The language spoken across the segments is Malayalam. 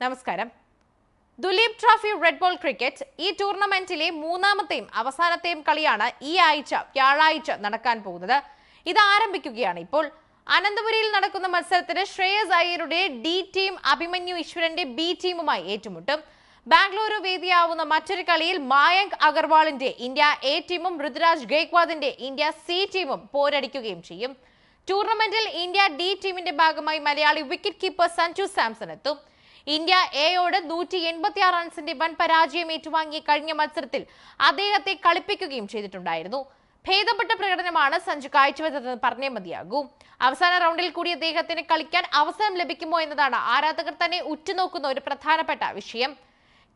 നമസ്കാരം. Duleep trophy red ball cricket ഈ ടൂർണമെന്റിലെ മൂന്നാമത്തെയും അവസാനത്തെയും കളിയാണ് ഈ ആഴ്ച വ്യാഴാഴ്ച നടക്കാൻ പോകുന്നത്. ഇത് ആരംഭിക്കുകയാണ് ഇപ്പോൾ. അനന്തപുരിയിൽ നടക്കുന്ന മത്സരത്തിന് ശ്രേയസ് അയ്യരുടെ ഡി ടീം അഭിമന്യു ഈശ്വരന്റെ ബി ടീമുമായി ഏറ്റുമുട്ടും. ബാംഗ്ലൂരു വേദിയാവുന്ന മറ്റൊരു കളിയിൽ മായങ്ക് അഗർവാളിന്റെ ഇന്ത്യ എ ടീമും ഋതുരാജ് ഗേക്വാദിന്റെ ഇന്ത്യ സി ടീമും പോരടിക്കുകയും ചെയ്യും. ടൂർണമെന്റിൽ ഇന്ത്യ ഡി ടീമിന്റെ ഭാഗമായി മലയാളി വിക്കറ്റ് കീപ്പർ സഞ്ജു സാംസൺ എത്തും. ഇന്ത്യ എയോട് നൂറ്റി എൺപത്തി റൺസിന്റെ വൻ പരാജയം ഏറ്റുവാങ്ങിയ കഴിഞ്ഞ മത്സരത്തിൽ അദ്ദേഹത്തെ കളിപ്പിക്കുകയും ചെയ്തിട്ടുണ്ടായിരുന്നു. ഭേദപ്പെട്ട പ്രകടനമാണ് സഞ്ജു കാഴ്ചവെച്ചതെന്ന് പറഞ്ഞേ മതിയാകൂ. അവസാന റൗണ്ടിൽ കൂടി അദ്ദേഹത്തിന് കളിക്കാൻ അവസരം ലഭിക്കുമോ എന്നതാണ് ആരാധകർ തന്നെ ഉറ്റുനോക്കുന്ന ഒരു പ്രധാനപ്പെട്ട വിഷയം.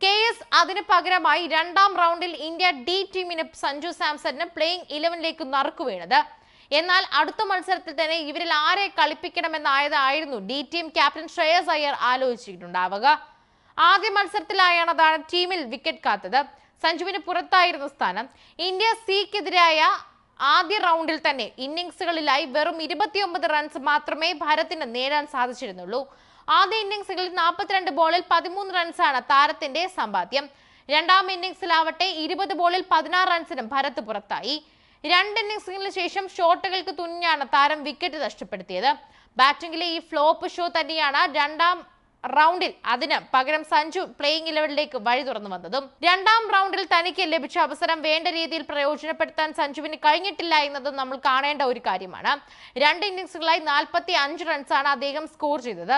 കെ എസ് അതിന് പകരമായി രണ്ടാം റൗണ്ടിൽ ഇന്ത്യ ഡി ടീമിന് സഞ്ജു സാംസണിന് പ്ലേയിങ് ഇലവനിലേക്ക് നറുക്കു വീണത്. എന്നാൽ അടുത്ത മത്സരത്തിൽ തന്നെ ഇവരിൽ ആരെ കളിപ്പിക്കണമെന്നായതായിരുന്നു D team captain Shreyas Iyer ആലോചിച്ചിട്ടുണ്ടാവുക. ആദ്യ മത്സരത്തിലായാണ് അതാണ് ടീമിൽ വിക്കറ്റ് കാത്തത്. സഞ്ജുവിന് പുറത്തായിരുന്നു സ്ഥാനം. ഇന്ത്യ സിക്കെതിരായ ആദ്യ റൗണ്ടിൽ തന്നെ ഇന്നിംഗ്സുകളിലായി വെറും ഇരുപത്തിയൊമ്പത് റൺസ് മാത്രമേ ഭാരത്തിന് നേടാൻ സാധിച്ചിരുന്നുള്ളൂ. ആദ്യ ഇന്നിംഗ്സുകളിൽ നാൽപ്പത്തിരണ്ട് ബോളിൽ പതിമൂന്ന് റൺസാണ് താരത്തിന്റെ സമ്പാദ്യം. രണ്ടാം ഇന്നിംഗ്സിലാവട്ടെ ഇരുപത് ബോളിൽ പതിനാറ് റൺസിനും ഭരത് പുറത്തായി. രണ്ട് ഇന്നിംഗ്സുകളിന് ശേഷം ഷോട്ടുകൾക്ക് തുന്നിയാണ് താരം വിക്കറ്റ് നഷ്ടപ്പെടുത്തിയത്. ബാറ്റിംഗിലെ ഈ ഫ്ലോപ്പ് ഷോ തന്നെയാണ് രണ്ടാം റൗണ്ടിൽ അതിന് പകരം സഞ്ജു പ്ലേയിങ് ഇലവനിലേക്ക് വഴി തുറന്നു വന്നതും രണ്ടാം റൗണ്ടിൽ തനിക്ക് ലഭിച്ച അവസരം വേണ്ട രീതിയിൽ പ്രയോജനപ്പെടുത്താൻ സഞ്ജുവിന് കഴിഞ്ഞിട്ടില്ല എന്നതും നമ്മൾ കാണേണ്ട ഒരു കാര്യമാണ്. രണ്ട് ഇന്നിംഗ്സുകളായി നാൽപ്പത്തി അഞ്ച് റൺസാണ് അദ്ദേഹം സ്കോർ ചെയ്തത്.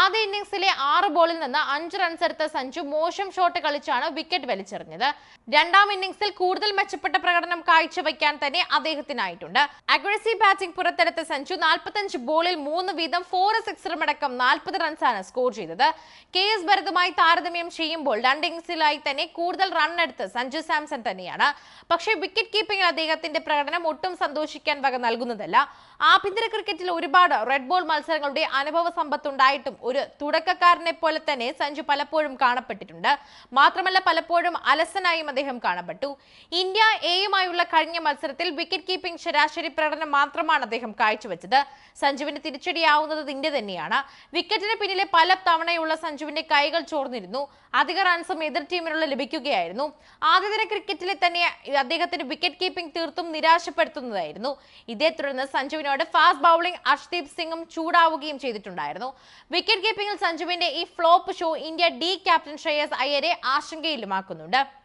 ആദ്യ ഇന്നിംഗ്സിലെ ആറ് ബോളിൽ നിന്ന് അഞ്ച് റൺസ് എടുത്ത സഞ്ജു മോശം ഷോട്ട് കളിച്ചാണ് വിക്കറ്റ് വലിച്ചെറിഞ്ഞത്. രണ്ടാം ഇന്നിംഗ്സിൽ കൂടുതൽ മെച്ചപ്പെട്ട പ്രകടനം കാഴ്ചവെക്കാൻ തന്നെ അദ്ദേഹത്തിനായിട്ടുണ്ട്. അഗ്രസീവ് ബാറ്റിംഗ് പുറത്തെടുത്ത സഞ്ജു നാൽപ്പത്തഞ്ച് ബോളിൽ മൂന്ന് വീതം ഫോർ സിക്സറും അടക്കം നാൽപ്പത് റൺസാണ് സ്കോർ ചെയ്തത്. കെ എസ് ഭരതുമായി താരതമ്യം ചെയ്യുമ്പോൾ രണ്ട് ഇന്നിംഗ്സിലായി തന്നെ കൂടുതൽ റൺ എടുത്ത് സഞ്ജു സാംസൺ തന്നെയാണ്. പക്ഷേ വിക്കറ്റ് കീപ്പിംഗിൽ അദ്ദേഹത്തിന്റെ പ്രകടനം ഒട്ടും സന്തോഷിക്കാൻ വക നൽകുന്നതല്ല. ആഭ്യന്തര ക്രിക്കറ്റിൽ ഒരുപാട് റെഡ് ബോൾ മത്സരങ്ങളുടെ അനുഭവ സമ്പത്തുണ്ടായിട്ടും ഒരു തുടക്കക്കാരനെ പോലെ തന്നെ സഞ്ജു പലപ്പോഴും കാണപ്പെട്ടിട്ടുണ്ട്. മാത്രമല്ല പലപ്പോഴും അലസനായും അദ്ദേഹം കാണപ്പെട്ടു. ഇന്ത്യ എയുമായുള്ള കഴിഞ്ഞ മത്സരത്തിൽ വിക്കറ്റ് കീപ്പിംഗ് ശരാശരി പ്രകടനം മാത്രമാണ് അദ്ദേഹം കാഴ്ചവെച്ചത്. സഞ്ജുവിന് തിരിച്ചടിയാവുന്നത് ഇന്ത്യ തന്നെയാണ്. വിക്കറ്റിന് പിന്നിലെ പല തവണയുള്ള സഞ്ജുവിന്റെ കൈകൾ ചോർന്നിരുന്നു. അധിക റൺസും എതിർ ടീമിനുള്ള ലഭിക്കുകയായിരുന്നു. ആദ്യദിന ക്രിക്കറ്റിലെ തന്നെ അദ്ദേഹത്തിന്റെ വിക്കറ്റ് കീപ്പിംഗ് തീർത്തും നിരാശപ്പെടുത്തുന്നതായിരുന്നു. ഇതേ തുടർന്ന് സഞ്ജുവിനോട് ഫാസ്റ്റ് ബൗളിംഗ് അർഷ്ദീപ് സിംഗും ചൂടാവുകയും ചെയ്തിട്ടുണ്ടായിരുന്നു. വിക്കറ്റ് കീപ്പിംഗിൽ സഞ്ജുവിന്റെ ഈ flop show India D captain Shreyas അയ്യരെ ആശങ്കയിലുമാക്കുന്നുണ്ട്.